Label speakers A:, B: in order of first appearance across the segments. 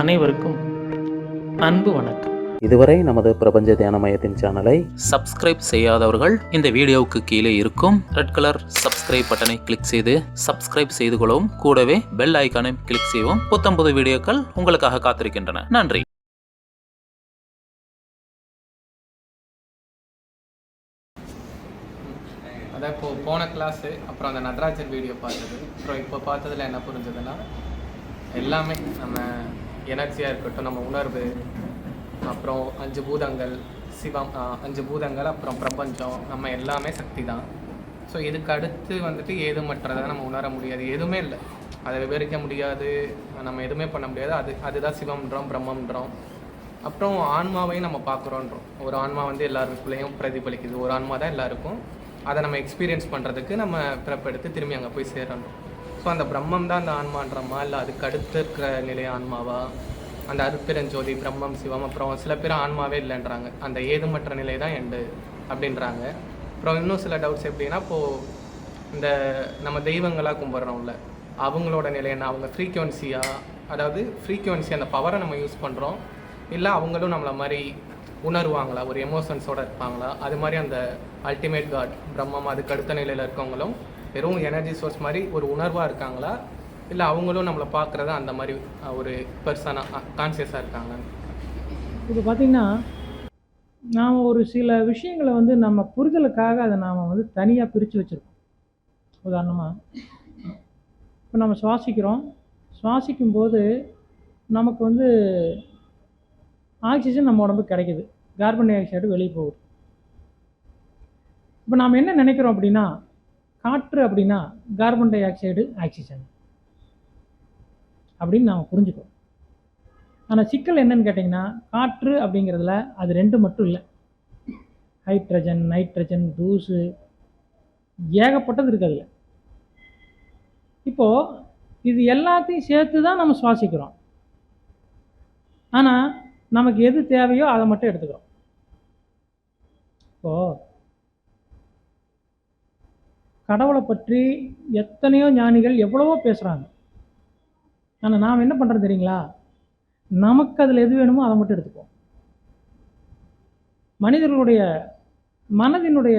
A: அனைவருக்கும் அன்பு வணக்கம்.
B: இதுவரை நமது பிரபஞ்ச தியான மையத்தின் சேனலை
A: சப்ஸ்கிரைப் செய்யாதவர்கள் இந்த வீடியோவுக்கு கீழே இருக்கும் ரெட் கலர் சப்ஸ்கிரைப் பட்டனை கிளிக் செய்து சப்ஸ்கிரைப் செய்து கொள்ளவும். கூடவே பெல் ஐக்கானை கிளிக் செய்யவும். புத்தம்புது வீடியோக்கள் உங்களுக்காக காத்திருக்கின்றன. நன்றி.
C: அதான் இப்போ போன கிளாஸு அப்புறம் அந்த நடராஜர் வீடியோ பார்த்தது. அப்புறம் இப்போ பார்த்ததுல என்ன புரிஞ்சதுன்னா எல்லாமே நம்ம எனர்ஜியாக இருக்கட்டும் நம்ம உணர்வு அப்புறம் அஞ்சு பூதங்கள் சிவம் அஞ்சு பூதங்கள் அப்புறம் பிரபஞ்சம் நம்ம எல்லாமே சக்தி தான். ஸோ இதுக்கு அடுத்து வந்துட்டு ஏதுமற்றதை நம்ம உணர முடியாது. எதுவுமே இல்லை. அதை விவரிக்க முடியாது. நம்ம எதுவுமே பண்ண முடியாது. அது அதுதான் சிவம்ன்றோம் பிரம்மன்றோம். அப்புறம் ஆன்மாவையும் நம்ம பார்க்குறோன்றோம். ஒரு ஆன்மா வந்து எல்லாருக்குள்ளேயும் பிரதிபலிக்குது. ஒரு ஆன்மா தான் எல்லாருக்கும். அதை நம்ம எக்ஸ்பீரியன்ஸ் பண்ணுறதுக்கு நம்ம பிறப்பெடுத்து திரும்பி அங்கே போய் சேரணும். ஸோ அந்த பிரம்மம் தான் அந்த ஆன்மான்றமா இல்லை அதுக்கு அடுத்து இருக்கிற நிலை ஆன்மாவா? அந்த அருட்பெருஞ்சோதி பிரம்மம் சிவம் அப்புறம் சில பேர் ஆன்மாவே இல்லைன்றாங்க. அந்த ஏதுமற்ற நிலை தான் எண்டு அப்படின்றாங்க. அப்புறம் இன்னும் சில டவுட்ஸ் எப்படின்னா இப்போது இந்த நம்ம தெய்வங்களாக கும்பிட்றோம்ல அவங்களோட நிலை என்ன? அவங்க ஃப்ரீக்வன்சியாக அதாவது ஃப்ரீக்குவன்சி அந்த பவரை நம்ம யூஸ் பண்ணுறோம் இல்லை அவங்களும் நம்மளை மாதிரி உணர்வாங்களா? ஒரு எமோஷன்ஸோடு இருப்பாங்களா? அது மாதிரி அந்த அல்டிமேட் காட் பிரம்மம் அதுக்கு அடுத்த நிலையில் இருக்கவங்களும் வெறும் எனர்ஜி சோர்ஸ் மாதிரி ஒரு உணர்வாக இருக்காங்களா? இல்லை அவங்களும் நம்மளை பார்க்குறத அந்த மாதிரி ஒரு பர்சனாக கான்சியஸாக இருக்காங்க
D: இப்போ பார்த்திங்கன்னா நாம் ஒரு சில விஷயங்களை வந்து நம்ம புரிதலுக்காக அதை நாம் வந்து தனியாக பிரித்து வச்சுருக்கோம். உதாரணமாக இப்போ நம்ம சுவாசிக்கிறோம். சுவாசிக்கும் போது நமக்கு வந்து ஆக்சிஜன் நம்ம உடம்புக்கு கிடைக்குது. கார்பன் டை ஆக்சைடு வெளியே போகுது. இப்போ நாம் என்ன நினைக்கிறோம் அப்படின்னா காற்று அப்படின்னா கார்பன் டை ஆக்சைடு ஆக்சிஜன் அப்படின்னு நாம் புரிஞ்சுக்கிறோம். ஆனால் சிக்கல் என்னன்னு கேட்டிங்கன்னா காற்று அப்படிங்கிறதுல அது ரெண்டு மட்டும் இல்லை. ஹைட்ரஜன் நைட்ரஜன் தூசு ஏகப்பட்டது இருக்குது அதில் இப்போது இது எல்லாத்தையும் சேர்த்து தான் நம்ம சுவாசிக்கிறோம். ஆனால் நமக்கு எது தேவையோ அதை மட்டும் எடுத்துக்கிறோம். இப்போது கடவுளை பற்றி எத்தனையோ ஞானிகள் எவ்வளவோ பேசுகிறாங்க ஆனால் நாம் என்ன பண்ணுறது தெரியுங்களா? நமக்கு அதில் எது வேணுமோ அதை மட்டும் எடுத்துப்போம் மனிதர்களுடைய மனதினுடைய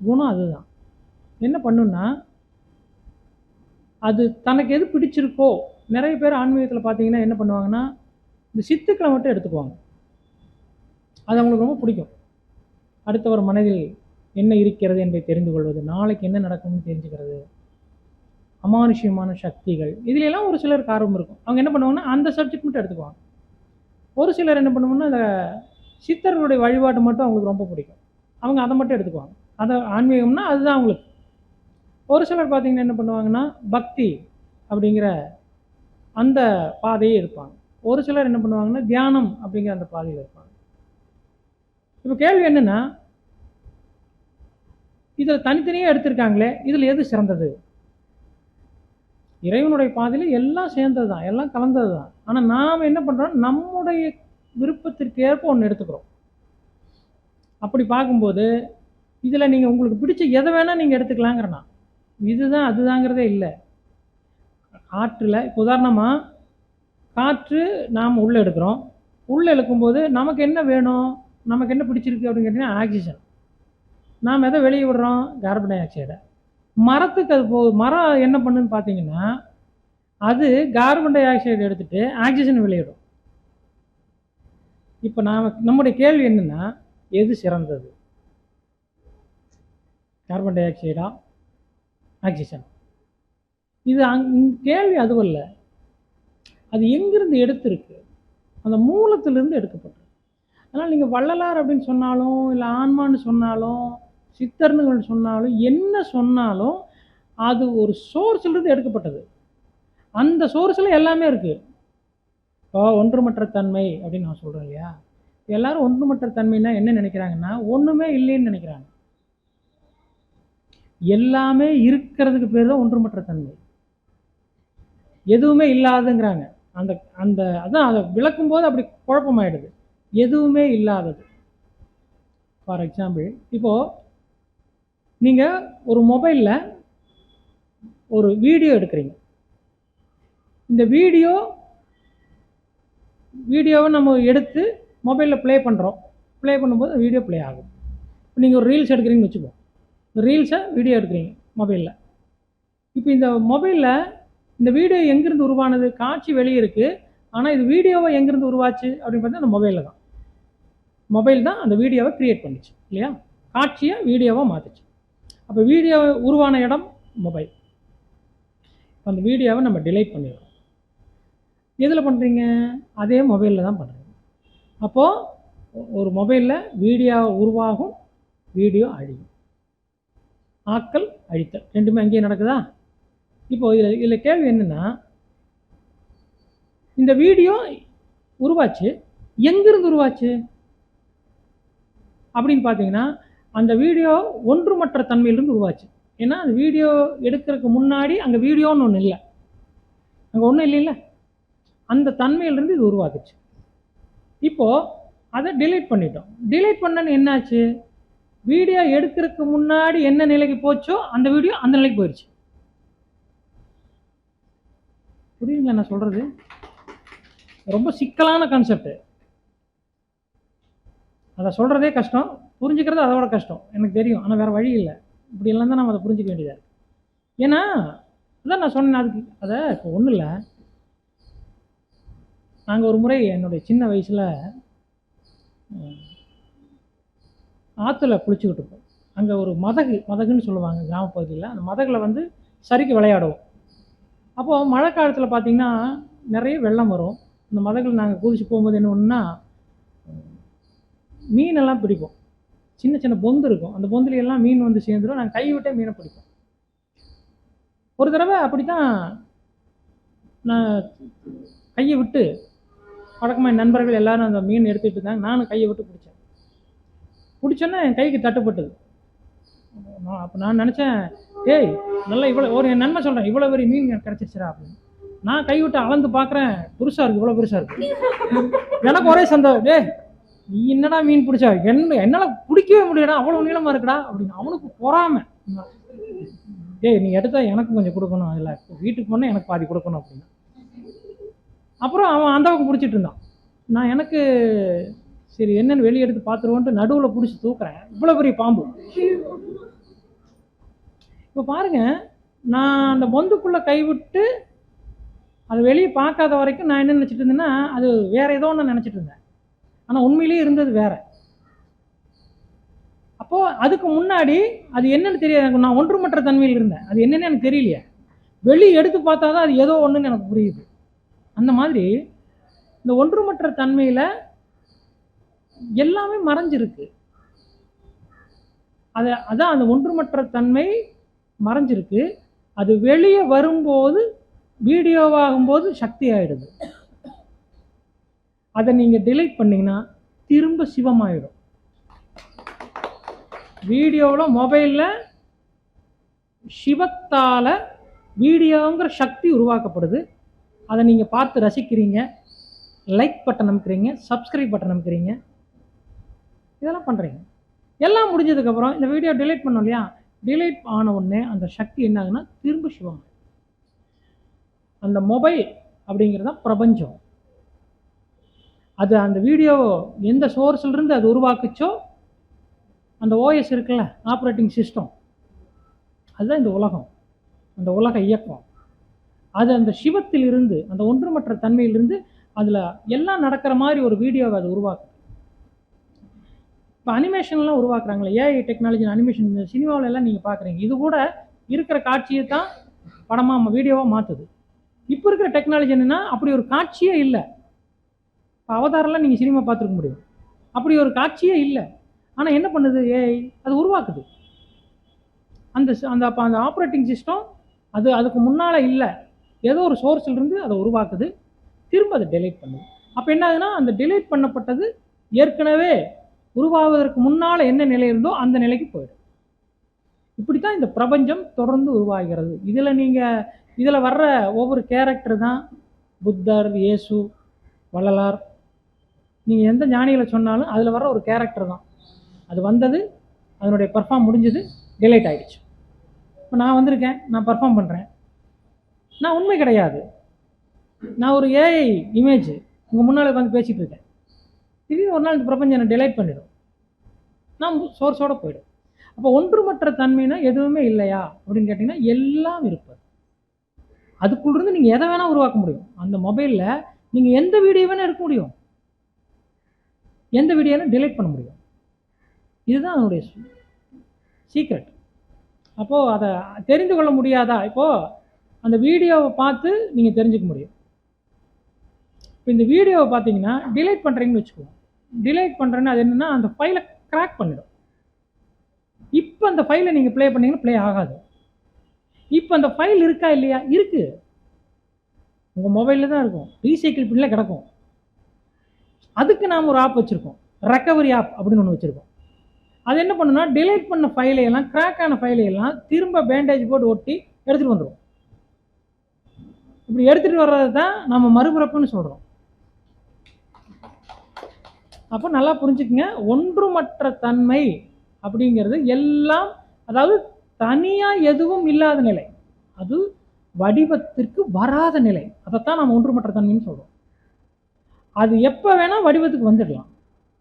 D: குணம் அதுதான். என்ன பண்ணுன்னா அது தனக்கு எது பிடிச்சிருக்கோ நிறைய பேர் ஆன்மீகத்தில் பார்த்தீங்கன்னா என்ன பண்ணுவாங்கன்னா இந்த சித்துக்களை மட்டும் எடுத்துக்குவாங்க. அது அவங்களுக்கு ரொம்ப பிடிக்கும். அடுத்தவர் மனதில் என்ன இருக்கிறது என்பதை தெரிந்து கொள்வது நாளைக்கு என்ன நடக்கும்னு தெரிஞ்சுக்கிறது. அமானுஷ்யமான சக்திகள். இதுல எல்லாம் ஒரு சிலருக்கு ஆர்வம் இருக்கும். அவங்க என்ன பண்ணுவாங்கன்னா அந்த சப்ஜெக்ட் மட்டும் எடுத்துக்குவாங்க. ஒரு சிலர் என்ன பண்ணுவாங்கன்னா அந்த சித்தர்களுடைய வழிபாடு மட்டும் அவங்களுக்கு ரொம்ப பிடிக்கும். அவங்க அதை மட்டும் எடுத்துக்குவாங்க. அதை ஆன்மீகம்னா அதுதான் அவங்களுக்கு. ஒரு சிலர் பார்த்தீங்கன்னா என்ன பண்ணுவாங்கன்னா பக்தி அப்படிங்கிற அந்த பாதையே இருப்பாங்க ஒரு சிலர் என்ன பண்ணுவாங்கன்னா தியானம் அப்படிங்கிற அந்த பாதையில் இருப்பாங்க. இப்போ கேள்வி என்னென்னா இதில் தனித்தனியாக எடுத்திருக்காங்களே இதில் எது சிறந்தது? இறைவனுடைய பாதையில் எல்லாம் சேர்ந்தது தான் எல்லாம் கலந்தது தான் ஆனால் நாம் என்ன பண்ணுறோம் நம்முடைய விருப்பத்திற்கு ஏற்ப ஒன்று எடுத்துக்கிறோம். அப்படி பார்க்கும்போது இதில் நீங்கள் உங்களுக்கு பிடிச்ச எதை வேணால் நீங்கள் எடுத்துக்கலாங்கிறனா? இதுதான் அதுதாங்கிறதே இல்லை. காற்றில் இப்போ உதாரணமாக காற்று நாம் உள்ளே எடுக்கிறோம். உள்ளே எடுக்கும்போது நமக்கு என்ன வேணும்? நமக்கு என்ன பிடிச்சிருக்கு அப்படின்னு கேட்டிங்கன்னா ஆக்சிஜன். நாம் எதை வெளியே விடுறோம்? கார்பன் டை ஆக்சைடை மரத்துக்கு அது போ மரம் என்ன பண்ணுன்னு பார்த்தீங்கன்னா அது கார்பன் டை ஆக்சைடு எடுத்துகிட்டு ஆக்சிஜன் வெளியிடும். இப்போ நாம் நம்முடைய கேள்வி என்னென்னா எது சிறந்தது? கார்பன் டை ஆக்சைடா ஆக்சிஜன். இது அங் கேள்வி அதுவும் இல்லை. அது எங்கிருந்து எடுத்திருக்கு? அந்த மூலத்திலிருந்து எடுக்கப்பட்டிருக்கு. அதனால் நீங்கள் வள்ளலார் அப்படின்னு சொன்னாலும் இல்லை ஆன்மான்னு சொன்னாலும் சித்தர்னுகள் சொன்னாலும் என்ன சொன்னாலும் அது ஒரு சோர்ஸ்லேருந்து எடுக்கப்பட்டது. அந்த சோர்ஸில் எல்லாமே இருக்குது இப்போ ஒன்றுமற்ற தன்மை அப்படின்னு நான் சொல்கிறேன் இல்லையா? எல்லாரும் ஒன்றுமற்ற தன்மைன்னா என்ன நினைக்கிறாங்கன்னா ஒன்றுமே இல்லைன்னு நினைக்கிறாங்க. எல்லாமே இருக்கிறதுக்கு பேர் தான் ஒன்றுமற்ற தன்மை. எதுவுமே இல்லாதுங்கிறாங்க அந்த அந்த அதான் அதை விளக்கும் போது அப்படி குழப்பமாயிடுது. எதுவுமே இல்லாதது. ஃபார் எக்ஸாம்பிள் இப்போது நீங்கள் ஒரு மொபைலில் ஒரு வீடியோ எடுக்கிறீங்க. இந்த வீடியோ வீடியோவை நம்ம எடுத்து மொபைலில் ப்ளே பண்ணுறோம் ப்ளே பண்ணும்போது வீடியோ ப்ளே ஆகும். இப்போ நீங்கள் ஒரு ரீல்ஸ் எடுக்கிறீங்கன்னு வச்சுப்போம் இந்த ரீல்ஸை வீடியோ எடுக்கிறீங்க மொபைலில் இப்போ இந்த மொபைலில் இந்த வீடியோ எங்கேருந்து உருவானது? காட்சி வெளியே இருக்குது ஆனால் இது வீடியோவை எங்கேருந்து உருவாச்சு? அப்படின்னு பார்த்தா அந்த மொபைலில் தான். மொபைல் தான் அந்த வீடியோவை க்ரியேட் பண்ணுச்சு இல்லையா? காட்சியை வீடியோவாக மாற்றுச்சு அப்போ வீடியோ உருவான இடம் மொபைல் அந்த வீடியோவை நம்ம டிலைட் பண்ணிடுறோம். எதில் பண்ணுறீங்க அதே மொபைலில் தான் பண்ணுறீங்க அப்போது ஒரு மொபைலில் வீடியோ உருவாகும் வீடியோ அழியும். ஆக்கல் அழித்தல். ரெண்டுமே அங்கேயே நடக்குதா? இப்போ இதில் இதில் கேள்வி என்னென்னா இந்த வீடியோ உருவாச்சு எங்கிருந்து உருவாச்சு? அப்படின்னு பார்த்தீங்கன்னா அந்த வீடியோ ஒன்றுமற்ற தன்மையிலிருந்து உருவாச்சு. ஏன்னா அந்த வீடியோ எடுக்கிறதுக்கு முன்னாடி அங்கே வீடியோன்னு ஒன்று இல்லை. அங்கே ஒன்றும் இல்லைல்ல. அந்த தன்மையிலிருந்து இது உருவாக்குச்சு. இப்போது அதை டிலீட் பண்ணிட்டோம். டிலீட் பண்ணன்னு என்னாச்சு? வீடியோ எடுக்கிறதுக்கு முன்னாடி என்ன நிலைக்கு போச்சோ அந்த வீடியோ அந்த நிலைக்கு போயிடுச்சு புரியுங்களா நான் சொல்கிறது ரொம்ப சிக்கலான கான்செப்ட் அதை சொல்கிறதே கஷ்டம். புரிஞ்சுக்கிறது அதோட கஷ்டம். எனக்கு தெரியும். ஆனால் வேறு வழி இல்லை. இப்படி தான் நம்ம அதை புரிஞ்சிக்க வேண்டியதாக இருக்குது ஏன்னா அதான் நான் சொன்னேன் அதுக்கு. அதை இப்போ ஒன்றும் இல்லை. நாங்கள் ஒரு முறை என்னுடைய சின்ன வயசில் ஆற்றுல குளிச்சுக்கிட்டு இருப்போம். அங்கே ஒரு மதகு மதகுன்னு சொல்லுவாங்க கிராமப்பகுதியில். அந்த மதகில் வந்து சரிக்கு விளையாடுவோம். அப்போது மழை காலத்தில் பார்த்திங்கன்னா நிறைய வெள்ளம் வரும். இந்த மதகில் நாங்கள் குதிச்சு போகும்போது என்ன ஒன்றுனா மீனெல்லாம் பிடிப்போம். சின்ன சின்ன பொந்து இருக்கும். அந்த பொந்துல எல்லாம் மீன் வந்து சேர்ந்துடும் நாங்கள் கைவிட்டே மீனை பிடிப்போம். ஒரு தடவை அப்படி தான் நான் கையை விட்டு வழக்கமாக என் நண்பர்கள் எல்லாரும் அந்த மீன் எடுத்துகிட்டு இருந்தாங்க. நானும் கையை விட்டு பிடிச்சேன். பிடிச்சோன்னே என் கைக்கு தட்டுப்பட்டது. அப்போ நான் நினச்சேன் ஏய் நல்லா இவ்வளோ ஒரு என் நன்மை சொல்கிறேன் இவ்வளோ பெரிய மீன் எனக்கு கிடச்சிருச்சுடா அப்படின்னு. நான் கை விட்டு அளந்து பார்க்குறேன் பெருசாக இருக்குது இவ்வளோ பெருசாக இருக்குது எனக்கு ஒரே சந்தோஷம். டேய் நீ என்னடா மீன் பிடிச்சா? என்ன என்னால் பிடிக்கவே முடியலடா அவ்வளோ நீளமாக இருக்குடா அப்படின்னு அவனுக்கு பொறாம. டேய் நீ எடுத்தா எனக்கு கொஞ்சம் கொடுக்கணும் அதில் வீட்டுக்கு போனால் எனக்கு பாதி கொடுக்கணும் அப்படின்னு. அப்புறம் அவன் அந்த பக்கம் பிடிச்சிட்டு இருந்தான். நான் எனக்கு சரி என்னென்னு வெளியே எடுத்து பார்த்துருவோன்ட்டு நடுவில் பிடிச்சி தூக்குறேன். இவ்வளோ பெரிய பாம்பு. இப்போ பாருங்க நான் அந்த பொந்துக்குள்ளே கைவிட்டு அது வெளியே பார்க்காத வரைக்கும் நான் என்ன நினச்சிட்டு இருந்தேன்னா அது வேற ஏதோ ஒன்று நினச்சிட்டு இருந்தேன். ஆனால் உண்மையிலேயே இருந்தது வேற. அப்போது அதுக்கு முன்னாடி அது என்னன்னு தெரியாது. எனக்கு நான் ஒன்றுமற்ற தன்மையில் இருந்தேன். அது என்னன்னு எனக்கு தெரியலையே. வெளி எடுத்து பார்த்தா தான் அது ஏதோ ஒன்றுன்னு எனக்கு புரியுது. அந்த மாதிரி இந்த ஒன்றுமற்ற தன்மையில் எல்லாமே மறைஞ்சிருக்கு. அதை அதான் அந்த ஒன்றுமற்ற தன்மை மறைஞ்சிருக்கு. அது வெளியே வரும்போது வீடியோவாகும்போது சக்தி ஆயிடுது. அதை நீங்கள் டிலீட் பண்ணிங்கன்னா திரும்ப சிவமாயிடும் வீடியோவில் மொபைலில் சிவத்தால் வீடியோங்கிற சக்தி உருவாக்கப்படுது. அதை நீங்கள் பார்த்து ரசிக்கிறீங்க. லைக் பட்டன் அமைக்கிறீங்க சப்ஸ்கிரைப் பட்டன் அமைக்கிறீங்க. இதெல்லாம் பண்ணுறீங்க எல்லாம் முடிஞ்சதுக்கப்புறம் இந்த வீடியோ டிலீட் பண்ணோம் இல்லையா? டிலீட் ஆன உடனே அந்த சக்தி என்ன ஆகுதுன்னா திரும்ப சிவம் அந்த மொபைல் அப்படிங்கிறது தான் பிரபஞ்சம். அது அந்த வீடியோ எந்த source-ல இருந்து அது உருவாக்குச்சோ அந்த ஓஎஸ் இருக்குல்ல ஆப்ரேட்டிங் சிஸ்டம் அதுதான் இந்த உலகம். அந்த உலக இயக்கம். அது அந்த சிவத்தில் இருந்து அந்த ஒன்றுமற்ற தன்மையிலிருந்து அதில் எல்லாம் நடக்கிற மாதிரி ஒரு வீடியோவை அது உருவாக்கு இப்போ அனிமேஷன்லாம் உருவாக்குறாங்களே ஏஐ டெக்னாலஜி அனிமேஷன் இந்த சினிமாவுல எல்லாம் நீங்கள் பார்க்குறீங்க இது கூட இருக்கிற காட்சியை தான் படமாக வீடியோவாக மாற்றுது இப்போ இருக்கிற டெக்னாலஜி என்னென்னா அப்படி ஒரு காட்சியே இல்லை. இப்போ அவதாரெல்லாம் நீங்கள் சினிமா பார்த்துருக்க முடியும். அப்படி ஒரு காட்சியே இல்லை. ஆனால் என்ன பண்ணுது ஏஐ அது உருவாக்குது. அந்த அந்த அப்போ அந்த ஆப்ரேட்டிங் சிஸ்டம் அது அதுக்கு முன்னால் இல்லை. ஏதோ ஒரு source-ல இருந்து அதை உருவாக்குது. திரும்ப அதை டெலீட் பண்ணுது. அப்போ என்ன ஆகுதுன்னா அந்த டெலீட் பண்ணப்பட்டது ஏற்கனவே உருவாவதற்கு முன்னால் என்ன நிலை இருந்தோ அந்த நிலைக்கு போயிடும். இப்படி தான் இந்த பிரபஞ்சம் தொடர்ந்து உருவாகிறது. இதில் நீங்கள் இதில் வர்ற ஒவ்வொரு கேரக்டர் தான் புத்தர் இயேசு வள்ளலார் நீங்கள் எந்த ஞானிகளை சொன்னாலும் அதில் வர ஒரு கேரக்டர் தான். அது வந்தது அதனுடைய பர்ஃபார்ம் முடிஞ்சது டிலேட் ஆகிடுச்சு இப்போ நான் வந்திருக்கேன் நான் பர்ஃபார்ம் பண்ணுறேன் நான் உண்மை கிடையாது. நான் ஒரு ஏஐ இமேஜ் உங்கள் முன்னால் உட்காந்து பேசிகிட்டு இருக்கேன். திடீர்னு ஒரு நாள் இந்த பிரபஞ்சம் என்னை டிலைட் பண்ணிடும். நான் சோர்ஸோடு போயிடும். அப்போ ஒன்றுமற்ற தன்மைனா எதுவுமே இல்லையா? அப்படின்னு கேட்டிங்கன்னா எல்லாம் இருப்பது. அதுக்குள்ளிருந்து நீங்கள் எதை வேணால் உருவாக்க முடியும். அந்த மொபைலில் நீங்கள் எந்த வீடியோ வேணால் எடுக்க முடியும். எந்த வீடியோலும் டிலீட் பண்ண முடியும். இதுதான் அதனுடைய சீக்ரெட் அப்போது அதை தெரிந்து கொள்ள முடியாதா? இப்போது அந்த வீடியோவை பார்த்து நீங்கள் தெரிஞ்சுக்க முடியும். இப்போ இந்த வீடியோவை பார்த்தீங்கன்னா டிலேட் பண்ணுறீங்கன்னு வச்சுக்குவோம் டிலேட் பண்ணுறேன்னு அது என்னென்னா அந்த ஃபைலை க்ராக் பண்ணிடும். இப்போ அந்த ஃபைலை நீங்கள் ப்ளே பண்ணீங்கன்னா ப்ளே ஆகாது. இப்போ அந்த ஃபைல் இருக்கா இல்லையா? இருக்குது உங்கள் மொபைலில் தான் இருக்கும். ரீசைக்கிள் பின்னில் கிடக்கும். அதுக்கு நாம் ஒரு ஆப் வச்சுருக்கோம். ரெக்கவரி ஆப் அப்படின்னு ஒன்று வச்சுருக்கோம். அது என்ன பண்ணுன்னா delete பண்ண ஃபைலையெல்லாம் கிராக் ஆன ஃபைலையெல்லாம் திரும்ப பேண்டேஜ் போட்டு ஒட்டி எடுத்துகிட்டு வந்துடும் இப்படி எடுத்துகிட்டு வர்றது தான் நம்ம மறுபிறப்புன்னு சொல்கிறோம் அப்போ நல்லா புரிஞ்சுக்குங்க. ஒன்றுமற்ற தன்மை அப்படிங்கிறது எல்லாம் அதாவது தனியாக எதுவும் இல்லாத நிலை. அது வடிவத்திற்கு வராத நிலை. அதைத்தான் நம்ம ஒன்றுமற்ற தன்மைன்னு சொல்கிறோம் அது எப்போ வேணால் வடிவத்துக்கு வந்துடலாம்.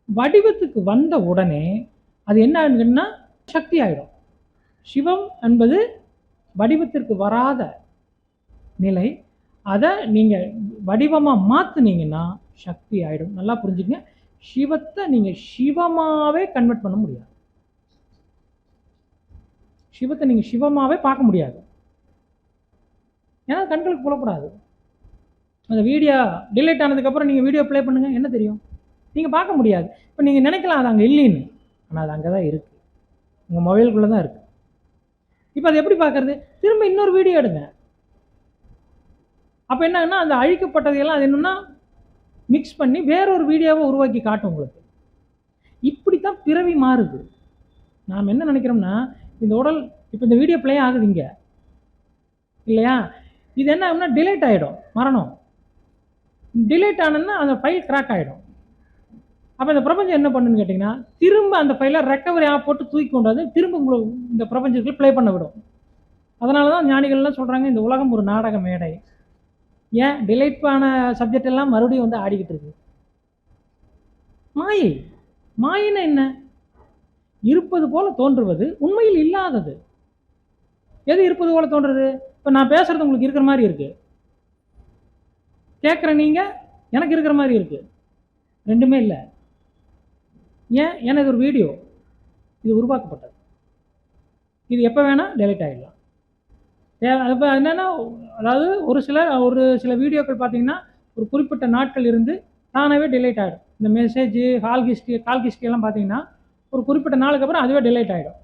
D: வடிவத்துக்கு வந்த உடனே அது என்ன ஆகுதுன்னா சக்தி ஆகிடும் சிவம் என்பது வடிவத்திற்கு வராத நிலை. அதை நீங்கள் வடிவமாக மாற்றுனீங்கன்னா சக்தி ஆகிடும் நல்லா புரிஞ்சுக்கங்க. சிவத்தை நீங்கள் சிவமாகவே கன்வெர்ட் பண்ண முடியாது. சிவத்தை நீங்கள் சிவமாகவே பார்க்க முடியாது. ஏன்னா கண்களுக்கு புலப்படாது. அந்த வீடியோ டிலேட் ஆனதுக்கப்புறம் நீங்கள் வீடியோ ப்ளே பண்ணுங்கள் என்ன தெரியும்? நீங்கள் பார்க்க முடியாது. இப்போ நீங்கள் நினைக்கலாம் அது அங்கே இல்லைன்னு. ஆனால் அது அங்கே தான் இருக்குது உங்கள் மொபைலுக்குள்ளே தான் இருக்குது இப்போ அது எப்படி பார்க்குறது? திரும்ப இன்னொரு வீடியோ எடுங்க. அப்போ என்னங்கன்னா அந்த அழிக்கப்பட்டதையெல்லாம் அது என்னென்னா மிக்ஸ் பண்ணி வேறொரு வீடியோவை உருவாக்கி காட்டும் உங்களுக்கு. இப்படி தான் பிறவி மாறுது. நாம் என்ன நினைக்கிறோம்னா இந்த உடல் இப்போ இந்த வீடியோ ப்ளே ஆகுது இங்கே. இல்லையா? இது என்ன ஆகும்னா டிலேட் ஆகிடும் மரணம். டிலேட் ஆனதுன்னா அந்த ஃபைல் கிராக் ஆகிடும் அப்போ இந்த பிரபஞ்சம் என்ன பண்ணுன்னு கேட்டிங்கன்னா திரும்ப அந்த ஃபைலை ரெக்கவரி ஆப் போட்டு தூக்கி கொண்டாந்து திரும்ப உங்களை இந்த பிரபஞ்சத்தில் ப்ளே பண்ண விடும். அதனால தான் ஞானிகள்லாம் சொல்கிறாங்க இந்த உலகம் ஒரு நாடக மேடை. ஏன்? டிலைட் ஆன சப்ஜெக்ட் எல்லாம் மறுபடியும் வந்து ஆடிக்கிட்டு இருக்கு. மாயை. மாயின்னா என்ன? இருப்பது போல தோன்றுவது உண்மையில் இல்லாதது. எது இருப்பது போல தோன்றுறது? இப்போ நான் பேசுறது உங்களுக்கு இருக்கிற மாதிரி இருக்குது கேட்குற நீங்கள் எனக்கு இருக்கிற மாதிரி இருக்குது ரெண்டுமே இல்லை. ஏன்? ஏன்னா இது ஒரு வீடியோ இது உருவாக்கப்பட்டது. இது எப்போ வேணால் டெலிட் ஆகிடலாம் இப்போ என்னென்னா அதாவது ஒரு சில ஒரு சில வீடியோக்கள் பார்த்தீங்கன்னா ஒரு குறிப்பிட்ட நாட்கள் இருந்து தானாகவே டிலேட் ஆகிடும் இந்த மெசேஜ் ஹால் ஹிஸ்ட்ரி கால் ஹிஸ்ட்ரியெல்லாம் பார்த்தீங்கன்னா ஒரு குறிப்பிட்ட நாளுக்கு அப்புறம் அதுவே டிலேட் ஆகிடும்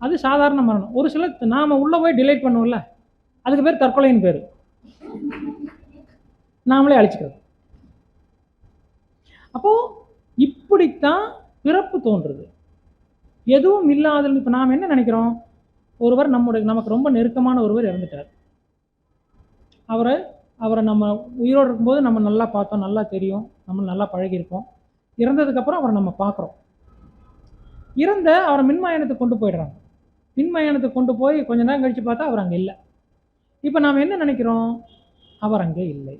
D: அது சாதாரண மரணம். ஒரு சில நாம் உள்ளே போய் டிலேட் பண்ணுவோம்ல. அதுக்கு பேர் தற்கொலைன்னு பேர். நாமளே அழிச்சிக்கிறோம் அப்போது இப்படித்தான் பிறப்பு தோன்றுது. எதுவும் இல்லாத இப்போ நாம் என்ன நினைக்கிறோம்? ஒருவர் நம்முடைய நமக்கு ரொம்ப நெருக்கமான ஒருவர் இறந்துட்டார். அவரை அவரை நம்ம உயிரோடு இருக்கும்போது நம்ம நல்லா பார்த்தோம் நல்லா தெரியும் நம்ம நல்லா பழகியிருக்கோம் இறந்ததுக்கப்புறம் அவரை நம்ம பார்க்குறோம். இறந்த அவரை மின்மயானத்துக்கு கொண்டு போயிடுறாங்க. மின்மயானத்துக்கு கொண்டு போய் கொஞ்ச நேரம் கழித்து பார்த்தா அவர் அங்கே இல்லை. இப்போ நாம் என்ன நினைக்கிறோம்? அவர் அங்கே இல்லை.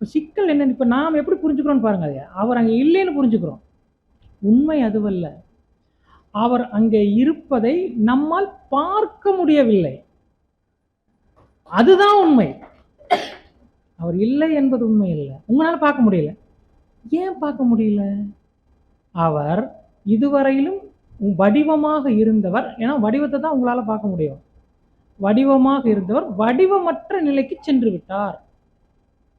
D: இப்போ சிக்கல் என்ன இப்போ நாம் எப்படி புரிஞ்சுக்கிறோம்னு பாருங்க அதை அவர் அங்கே இல்லைன்னு புரிஞ்சுக்கிறோம். உண்மை அதுவல்ல. அவர் அங்கே இருப்பதை நம்மால் பார்க்க முடியவில்லை. அதுதான் உண்மை. அவர் இல்லை என்பது உண்மை இல்லை உங்களால் பார்க்க முடியல. ஏன் பார்க்க முடியல? அவர் இதுவரையிலும் வடிவமாக இருந்தவர். ஏன்னா வடிவத்தை தான் உங்களால் பார்க்க முடியும். வடிவமாக இருந்தவர் வடிவமற்ற நிலைக்கு சென்று விட்டார்.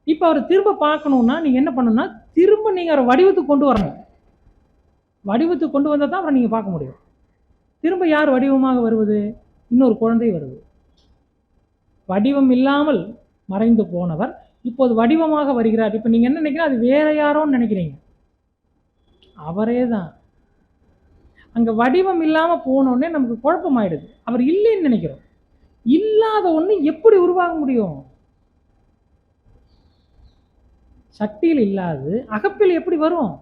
D: இப்போ அவர் திரும்ப பார்க்கணுன்னா நீங்கள் என்ன பண்ணணும்னா திரும்ப நீங்கள் அவரை வடிவத்துக்கு கொண்டு வரணும். வடிவத்துக்கு கொண்டு வந்தால் தான் அவரை நீங்கள் பார்க்க முடியும். திரும்ப யார் வடிவமாக வருவது? இன்னொரு குழந்தை வருது. வடிவம் இல்லாமல் மறைந்து போனவர் இப்போது வடிவமாக வருகிறார். இப்போ நீங்கள் என்ன நினைக்கிறீங்க? அது வேற யாரோன்னு நினைக்கிறீங்க. அவரே தான். அங்கே வடிவம் இல்லாமல் போனோடனே நமக்கு குழப்பமாயிடுது. அவர் இல்லைன்னு நினைக்கிறோம். இல்லாத ஒன்று எப்படி உருவாக முடியும்? சக்தியில் இல்லாது அகப்பில் எப்படி வரும்?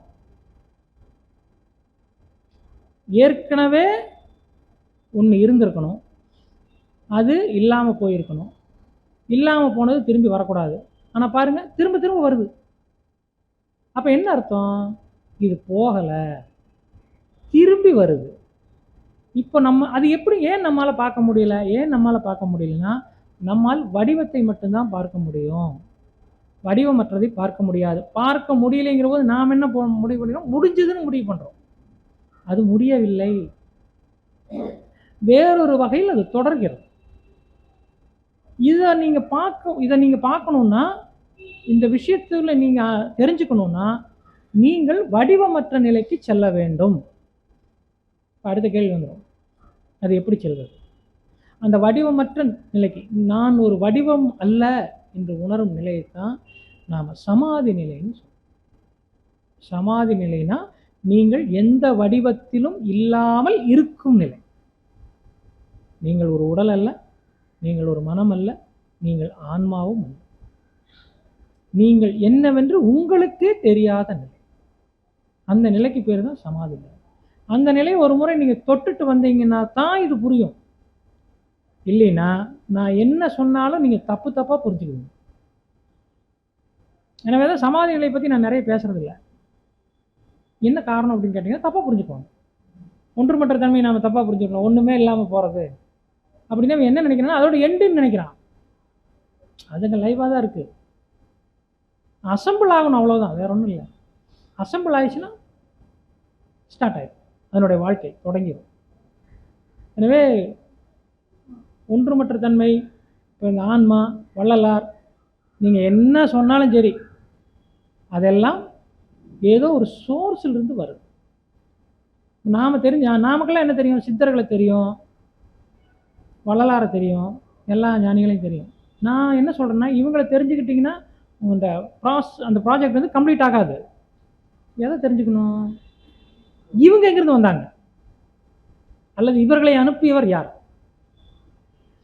D: ஏற்கனவே ஒன்று இருந்திருக்கணும். அது இல்லாமல் போயிருக்கணும். இல்லாமல் போனது திரும்பி வரக்கூடாது. ஆனால் பாருங்கள் திரும்ப திரும்ப வருது. அப்போ என்ன அர்த்தம்? இது போகலை. திரும்பி வருது. இப்போ நம்ம அது எப்படி ஏன் நம்மளால் பார்க்க முடியல? ஏன் நம்மளால் பார்க்க முடியலன்னா நம்மால் வடிவத்தை மட்டும்தான் பார்க்க முடியும். வடிவமற்றதை பார்க்க முடியாது. பார்க்க முடியலைங்கிற போது நாம் என்ன முடிவு பண்ணுறோம் முடிஞ்சதுன்னு முடிவு பண்ணுறோம் அது முடியவில்லை. வேறொரு வகையில் அது தொடர்கிறது. இதை நீங்கள் பார்க்க இதை நீங்கள் பார்க்கணுன்னா இந்த விஷயத்தில் நீங்கள் தெரிஞ்சுக்கணுன்னா நீங்கள் வடிவமற்ற நிலைக்கு செல்ல வேண்டும். அடுத்த கேள்வி வந்துடும் அது எப்படி செல்வது? அந்த வடிவமற்ற நிலைக்கு. நான் ஒரு வடிவம் அல்ல. என்று உணரும் நிலையைத்தான் நாம் சமாதி நிலைன்னு சொல்றோம். சமாதி நிலைனா நீங்கள் எந்த வடிவத்திலும் இல்லாமல் இருக்கும் நிலை. நீங்கள் ஒரு உடல் அல்ல நீங்கள் ஒரு மனம் அல்ல நீங்கள் ஆன்மாவும் அல்ல. நீங்கள் என்னவென்று உங்களுக்கே தெரியாத நிலை. அந்த நிலைக்கு பேர் தான் சமாதி நிலை. அந்த நிலையை ஒரு முறை நீங்கள் தொட்டுட்டு வந்தீங்கன்னா தான் இது புரியும். இல்லைன்னா நான் என்ன சொன்னாலும் நீங்கள் தப்பு தப்பாக புரிஞ்சுக்குவீங்க. எனவே தான் சமாதி நிலையை பற்றி நான் நிறைய பேசுறதில்ல. என்ன காரணம் அப்படின்னு கேட்டிங்கன்னா தப்பாக புரிஞ்சுக்குவாங்க. ஒன்றுமற்ற தன்மையை நாம் தப்பாக புரிஞ்சுக்கலாம் ஒன்றுமே இல்லாமல் போகிறது அப்படின்னா என்ன நினைக்கிறான்னா அதோட எண்டுன்னு நினைக்கிறான். அதுங்க லைவாக தான் இருக்குது அசம்பிள் ஆகணும் அவ்வளோதான் வேற ஒன்றும் இல்லை. அசம்பிள் ஆயிடுச்சுன்னா ஸ்டார்ட் ஆகிடும் அதனுடைய வாழ்க்கை தொடங்கிடும் எனவே ஒன்றுமற்ற தன்மை இப்போ இந்த ஆன்மா வள்ளலார் நீங்கள் என்ன சொன்னாலும் சரி அதெல்லாம் ஏதோ ஒரு சோர்ஸிலிருந்து வருது. நாம் தெரிஞ்ச நாமக்கெல்லாம் என்ன தெரியும்? சித்தர்களை தெரியும் வள்ளலாரை தெரியும் எல்லா ஞானிகளையும் தெரியும். நான் என்ன சொல்கிறேன்னா இவங்களை தெரிஞ்சுக்கிட்டிங்கன்னா இந்த ப்ராஸ் அந்த ப்ராஜெக்ட் வந்து கம்ப்ளீட் ஆகாது. எதை தெரிஞ்சுக்கணும்? இவங்க எங்கேருந்து வந்தாங்க? அல்லது இவர்களை அனுப்பியவர் யார்?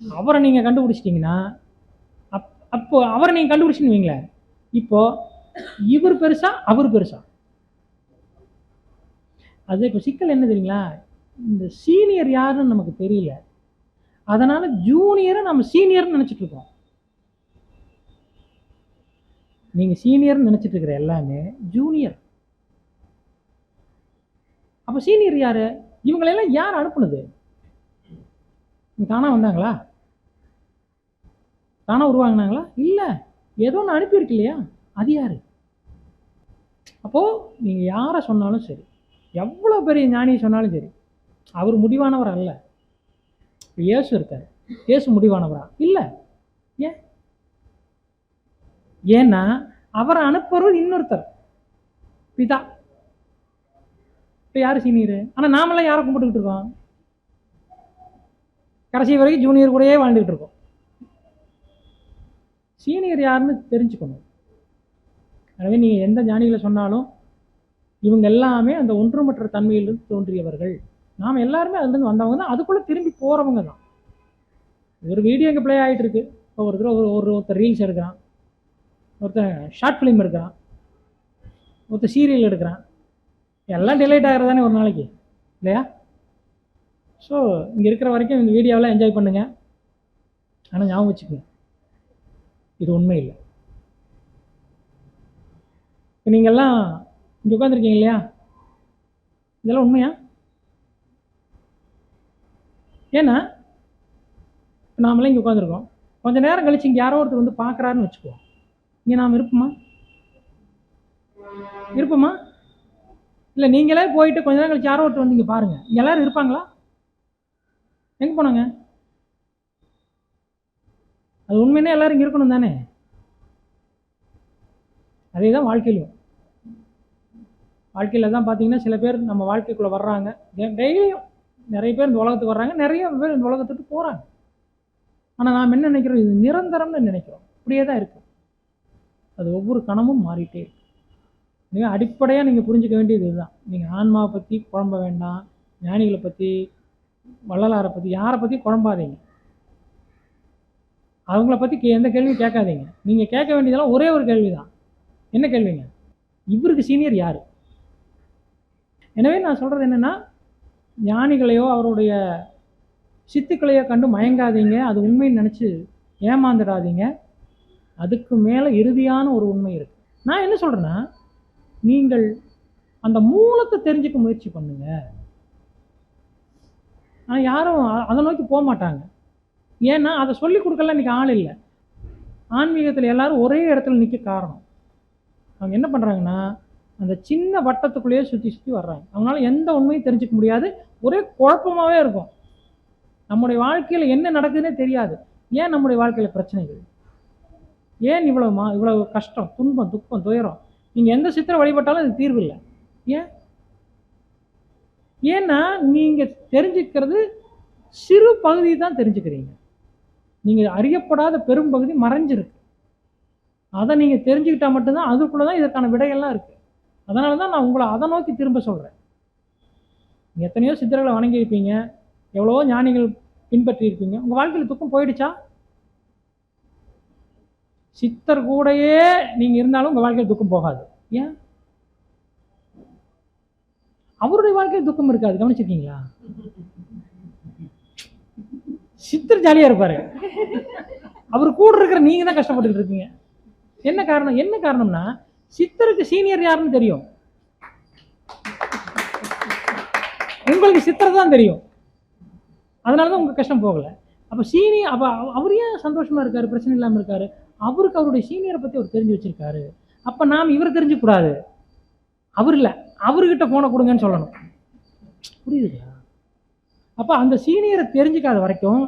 D: அவரை நீங்கள் கண்டுபிடிச்சிட்டிங்கன்னா அப் அப்போ அவரை நீங்கள் கண்டுபிடிச்சின்னு வைங்களேன் இப்போ இவர் பெருசா அவர் பெருசா? அது இப்போ சிக்கல் என்ன தெரியுங்களா? இந்த சீனியர் யாருன்னு நமக்கு தெரியல. அதனால ஜூனியரை நம்ம சீனியர்னு நினச்சிட்டு இருக்கோம். நீங்கள் சீனியர்னு நினச்சிட்டு இருக்கிற எல்லாமே ஜூனியர். அப்போ சீனியர் யார்? இவங்களெல்லாம் யார் அனுப்புனது? தானாக வந்தாங்களா? தானாக உருவாங்கினாங்களா இல்லை. ஏதோ ஒன்று அனுப்பியிருக்கு இல்லையா? அது யார்? அப்போது நீங்கள் யாரை சொன்னாலும் சரி எவ்வளோ பெரிய ஞானியை சொன்னாலும் சரி அவர் முடிவானவர் அல்ல. இயேசு இருக்கார். இயேசு முடிவானவரா? இல்லை. ஏன்? ஏன்னா அவரை அனுப்புறவர் இன்னொருத்தர். பிதா. இப்போ யார் சீனியர்? ஆனால் நாமெல்லாம் யாரை கும்பிட்டுக்கிட்டு இருக்கோம்? கடைசி வரைக்கும் ஜூனியர் கூடயே வாழ்ந்துக்கிட்டு இருக்கோம். சீனியர் யாருன்னு தெரிஞ்சுக்கணும். எனவே நீங்கள் எந்த ஞானிகளை சொன்னாலும் இவங்க எல்லாமே அந்த ஒன்றுமற்ற தன்மையிலிருந்து தோன்றியவர்கள். நாம் எல்லாருமே அதுலேருந்து வந்தவங்க தான். அதுக்குள்ளே திரும்பி போகிறவங்க தான். ஒரு வீடியோ இங்கே ப்ளே ஆகிட்டு இருக்கு. இப்போ ஒருத்தர் ஒரு ஒரு ஒருத்தர் ரீல்ஸ் எடுக்கிறான். ஒருத்தன் ஷார்ட் ஃபிலிம் எடுக்கிறான். ஒருத்தர் சீரியல் எடுக்கிறான். எல்லாம் டிலேட் ஆகிறது தானே ஒரு நாளைக்கு. இல்லையா? ஸோ இங்கே இருக்கிற வரைக்கும் இந்த வீடியோவெலாம் என்ஜாய் பண்ணுங்கள் ஆனால் ஞாபகம் வச்சுக்கோங்க. இது உண்மை இல்லை. இப்போ நீங்கள்லாம் இங்கே உட்காந்துருக்கீங்க இல்லையா? இதெல்லாம் உண்மையா? ஏன்னா நாமெல்லாம் இங்கே உட்காந்துருக்கோம் கொஞ்சம் நேரம் கழிச்சு இங்கே யாரோ ஒருத்தர் வந்து பார்க்குறாருன்னு வச்சுக்குவோம். இங்கே நாம் இருப்போமா? இருப்போமா? இல்லை நீங்களே போயிட்டு கொஞ்ச நேரம் கழிச்சு யாரோ ஒருத்தர் வந்து இங்கே பாருங்கள் இங்கே எல்லாரும் இருப்பாங்களா? எங்கே போனாங்க? அது உண்மையிலே எல்லாரும் இங்கே இருக்கணும் தானே? அதே தான் வாழ்க்கையிலும். வாழ்க்கையில் தான் பார்த்தீங்கன்னா சில பேர் நம்ம வாழ்க்கைக்குள்ளே வர்றாங்க. டெய்லியும் நிறைய பேர் இந்த உலகத்துக்கு வர்றாங்க. நிறைய பேர் இந்த உலகத்துக்கு போகிறாங்க ஆனால் நாம் என்ன நினைக்கிறோம்? இது நிரந்தரம்னு நினைக்கிறோம். இப்படியே தான் இருக்கும் அது ஒவ்வொரு கணமும் மாறிட்டே இருக்கு. மிக அடிப்படையாக நீங்கள் புரிஞ்சுக்க வேண்டியது இதுதான். நீங்கள் ஆன்மாவை பற்றி குழம்ப வேண்டாம். ஞானிகளை பற்றி வள்ளலாரை பற்றி யாரை பற்றி குழம்பாதீங்க. அவங்கள பற்றி கே எந்த கேள்வியும் கேட்காதீங்க. நீங்கள் கேட்க வேண்டியதெல்லாம் ஒரே ஒரு கேள்வி தான் என்ன கேள்விங்க? இவருக்கு சீனியர் யார்? எனவே நான் சொல்கிறது என்னென்னா ஞானிகளையோ அவருடைய சித்துக்களையோ கண்டு மயங்காதீங்க. அது உண்மைன்னு நினச்சி ஏமாந்துடாதீங்க. அதுக்கு மேலே இறுதியான ஒரு உண்மை இருக்குது நான் என்ன சொல்கிறேன்னா நீங்கள் அந்த மூலத்தை தெரிஞ்சுக்க முயற்சி பண்ணுங்க. ஆனால் யாரும் அதை நோக்கி போக மாட்டாங்க. ஏன்னா அதை சொல்லி கொடுக்கல இன்னைக்கு ஆள் இல்லை. ஆன்மீகத்தில் எல்லாரும் ஒரே இடத்துல நிற்க காரணம். அவங்க என்ன பண்ணுறாங்கன்னா அந்த சின்ன வட்டத்துக்குள்ளேயே சுற்றி சுற்றி வர்றாங்க. அவங்களால எந்த உண்மையும் தெரிஞ்சுக்க முடியாது. ஒரே குழப்பமாகவே இருக்கும். நம்முடைய வாழ்க்கையில் என்ன நடக்குதுன்னே தெரியாது. ஏன் நம்முடைய வாழ்க்கையில் பிரச்சனைகள்? ஏன் இவ்வளோ மா இவ்வளவு கஷ்டம் துன்பம் துக்கம் துயரம்? நீங்கள் எந்த சித்திரை வழிபட்டாலும் அது தீர்வு இல்லை. ஏன்? ஏன்னா நீங்கள் தெரிஞ்சுக்கிறது சிறு பகுதி தான் தெரிஞ்சுக்கிறீங்க. நீங்கள் அறியப்படாத பெரும் பகுதி மறைஞ்சிருக்கு. அதை நீங்கள் தெரிஞ்சுக்கிட்டால் மட்டும்தான் அதுக்குள்ளே தான் இதற்கான விடையெல்லாம் இருக்குது அதனால தான் நான் உங்களை அதை நோக்கி திரும்ப சொல்கிறேன் நீங்கள் எத்தனையோ சித்தர்களை வணங்கியிருப்பீங்க. எவ்வளவோ ஞானிகள் பின்பற்றி இருப்பீங்க உங்கள் வாழ்க்கையில் துக்கம் போயிடுச்சா? சித்தர் கூடயே நீங்கள் இருந்தாலும் உங்கள் வாழ்க்கையில் துக்கம் போகாது. ஏன்? அவருடைய வாழ்க்கையில் துக்கம் இருக்காது கவனிச்சிருக்கீங்களா? சித்தர் ஜாலியாக இருப்பாரு. அவர் கூட இருக்கிற நீங்கள் தான் கஷ்டப்பட்டுக்கிட்டு இருக்கீங்க என்ன காரணம்? என்ன காரணம்னா சித்தருக்கு சீனியர் யாருன்னு தெரியும். உங்களுக்கு சித்தர் தான் தெரியும். அதனால தான் உங்கள் கஷ்டம் போகலை. அப்போ சீனியர் அப்போ அவர் ஏன் சந்தோஷமாக இருக்காரு? பிரச்சனை இல்லாமல் இருக்காரு? அவருக்கு அவருடைய சீனியரை பற்றி அவர் தெரிஞ்சு வச்சிருக்காரு. அப்போ நாம் இவர் தெரிஞ்சுக்கூடாது அவர் இல்லை. அவர்கிட்ட ஃபோனை கொடுங்கன்னு சொல்லணும். புரியுதுங்களா? அப்போ அந்த சீனியரை தெரிஞ்சுக்காத வரைக்கும்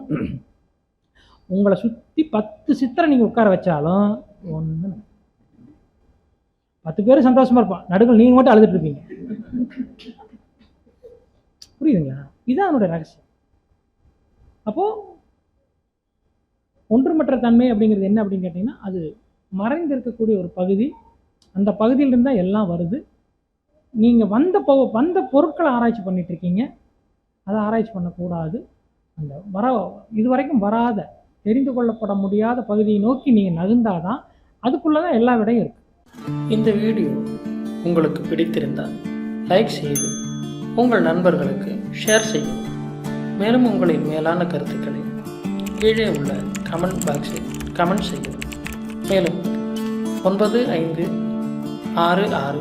D: உங்களை சுற்றி பத்து சித்தரை நீங்கள் உட்கார வச்சாலும் ஒன்று பத்து பேர் சந்தோஷமா இருப்பான் நடுவில் நீங்கள் மட்டும் அழுதுட்டு இருப்பீங்க. புரியுதுங்களா? இதுதான் அவனுடைய ரகசியம். அப்போது ஒன்றுமற்ற தன்மை அப்படிங்கிறது என்ன அப்படின்னு கேட்டிங்கன்னா அது மறைந்து இருக்கக்கூடிய ஒரு பகுதி அந்த பகுதியிலிருந்து தான் எல்லாம் வருது. நீங்கள் வந்த பொ வந்த பொருட்களை ஆராய்ச்சி பண்ணிகிட்ருக்கீங்க இருக்கீங்க. அதை ஆராய்ச்சி பண்ணக்கூடாது. அந்த வர இதுவரைக்கும் வராத தெரிந்து கொள்ளப்பட முடியாத பகுதியை நோக்கி நீங்கள் நகர்ந்தாதான் அதுக்குள்ளே தான் எல்லா விடையும் இருக்குது
E: இந்த வீடியோ உங்களுக்கு பிடித்திருந்தால் லைக் செய்து உங்கள் நண்பர்களுக்கு ஷேர் செய்யும் மேலும் உங்களின் மேலான கருத்துக்களை கீழே உள்ள கமெண்ட் பாக்ஸில் கமெண்ட் செய்யும் மேலும் ஒன்பது ஐந்து ஆறு ஆறு